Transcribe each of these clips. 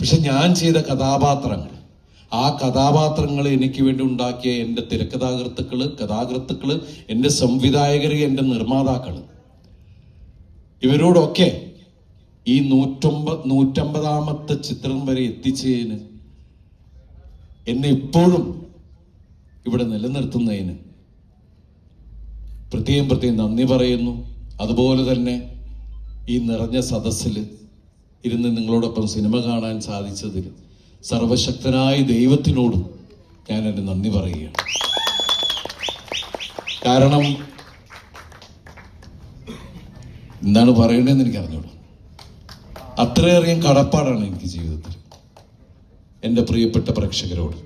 പക്ഷെ ഞാൻ ചെയ്ത കഥാപാത്രങ്ങൾ. ആ കഥാപാത്രങ്ങൾ എനിക്ക് വേണ്ടി ഉണ്ടാക്കിയ എന്റെ തിരക്കഥാകൃത്തുക്കൾ കഥാകൃത്തുക്കൾ എന്റെ സംവിധായകർ എന്റെ നിർമ്മാതാക്കൾ ഇവരോടൊക്കെ ഈ നൂറ്റൊമ്പത് നൂറ്റമ്പതാമത്തെ ചിത്രം വരെ എത്തിച്ചതിന് എന്നെ ഇപ്പോഴും ഇവിടെ നിലനിർത്തുന്നതിന് പ്രത്യേകം പ്രത്യേകം നന്ദി പറയുന്നു. അതുപോലെ തന്നെ ഈ നിറഞ്ഞ സദസ്സിൽ ഇരുന്ന് നിങ്ങളോടൊപ്പം സിനിമ കാണാൻ സാധിച്ചതിൽ സർവശക്തനായ ദൈവത്തിനോടും ഞാൻ എന്റെ നന്ദി പറയുകയാണ്. കാരണം എന്താണ് പറയേണ്ടതെന്ന് എനിക്ക് അറിഞ്ഞോളൂ അത്രയേറെയും കടപ്പാടാണ് എനിക്ക് ജീവിതത്തിൽ. എന്റെ പ്രിയപ്പെട്ട പ്രേക്ഷകരോട്.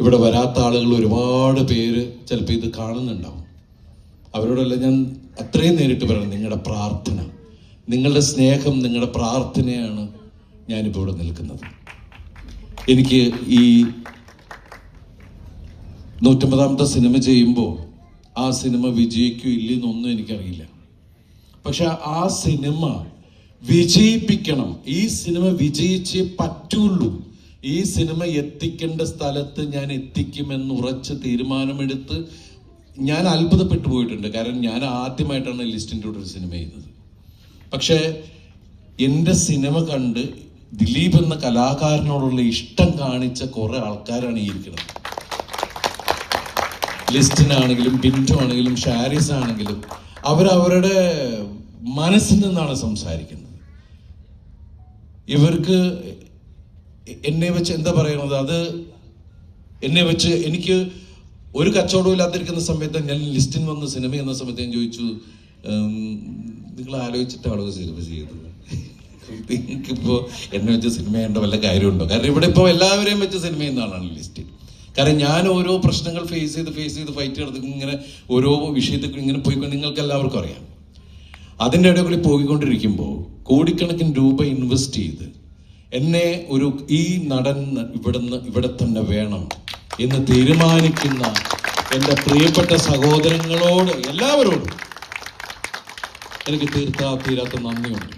ഇവിടെ വരാത്ത ആളുകൾ ഒരുപാട് പേര് ചിലപ്പോൾ ഇത് കാണുന്നുണ്ടാവും. അവരോടെല്ലാം ഞാൻ അത്രയും നേരിട്ട് പറയണം നിങ്ങളുടെ പ്രാർത്ഥന. നിങ്ങളുടെ സ്നേഹം നിങ്ങളുടെ പ്രാർത്ഥനയാണ് ഞാനിപ്പോൾ ഇവിടെ നിൽക്കുന്നത്. എനിക്ക് ഈ നൂറ്റമ്പതാമത്തെ സിനിമ ചെയ്യുമ്പോൾ ആ സിനിമ വിജയിക്കൂ ഇല്ലെന്നൊന്നും എനിക്കറിയില്ല. പക്ഷെ ആ സിനിമ വിജയിപ്പിക്കണം. ഈ സിനിമ വിജയിച്ചേ പറ്റുള്ളൂ. ഈ സിനിമ എത്തിക്കേണ്ട സ്ഥലത്ത് ഞാൻ എത്തിക്കുമെന്ന് ഉറച്ച് തീരുമാനമെടുത്ത് ഞാൻ അത്ഭുതപ്പെട്ടു പോയിട്ടുണ്ട്. കാരണം ഞാൻ ആദ്യമായിട്ടാണ് ലിസ്റ്റിന്റെ ഒരു സിനിമ ചെയ്യുന്നത്. പക്ഷേ എന്റെ സിനിമ കണ്ട് ദിലീപ് എന്ന കലാകാരനോടുള്ള ഇഷ്ടം കാണിച്ച കുറെ ആൾക്കാരാണ് ഈ ഇരിക്കുന്നത്. ലിസ്റ്റിനാണെങ്കിലും ബിന്റു ആണെങ്കിലും ഷാരിസ് ആണെങ്കിലും അവരവരുടെ മനസ്സിൽ നിന്നാണ് സംസാരിക്കുന്നത്. ഇവർക്ക് എന്നെ വെച്ച് എന്താ പറയുന്നത് അത് എന്നെ വെച്ച് എനിക്ക് ഒരു കച്ചവടവും ഇല്ലാതിരിക്കുന്ന സമയത്ത് ഞാൻ ലിസ്റ്റിൽ വന്ന് സിനിമ എന്ന സമയത്ത് ഞാൻ ചോദിച്ചു "ഉം, നിങ്ങൾ ആലോചിച്ചിട്ടാണോ സിനിമ ചെയ്തത്. നിങ്ങൾക്കിപ്പോൾ എന്നെ വെച്ച് സിനിമ ചെയ്യേണ്ട വല്ല കാര്യമുണ്ടോ? കാരണം ഇവിടെ ഇപ്പോൾ എല്ലാവരെയും വെച്ച് സിനിമ ചെയ്യുന്ന ആളാണ് ലിസ്റ്റ്. കാരണം ഞാൻ ഓരോ പ്രശ്നങ്ങൾ ഫേസ് ചെയ്ത് ഫേസ് ചെയ്ത് ഫൈറ്റ് നടത്തി ഇങ്ങനെ ഓരോ വിഷയത്തിൽ ഇങ്ങനെ പോയിക്കൊണ്ട് നിങ്ങൾക്ക് എല്ലാവർക്കും അറിയാം. അതിന്റെ ഇടയിൽ കൂടി പോയിക്കൊണ്ടിരിക്കുമ്പോൾ കോടിക്കണക്കിന് രൂപ ഇൻവെസ്റ്റ് ചെയ്ത് എന്നെ ഒരു ഈ നടൻ ഇവിടുന്ന് ഇവിടെ തന്നെ വേണം എന്ന് തീരുമാനിക്കുന്ന എന്റെ പ്രിയപ്പെട്ട സഹോദരങ്ങളോട് എല്ലാവരോടും എനിക്ക് തീർത്താ തീരാത്ത നന്ദിയുണ്ട്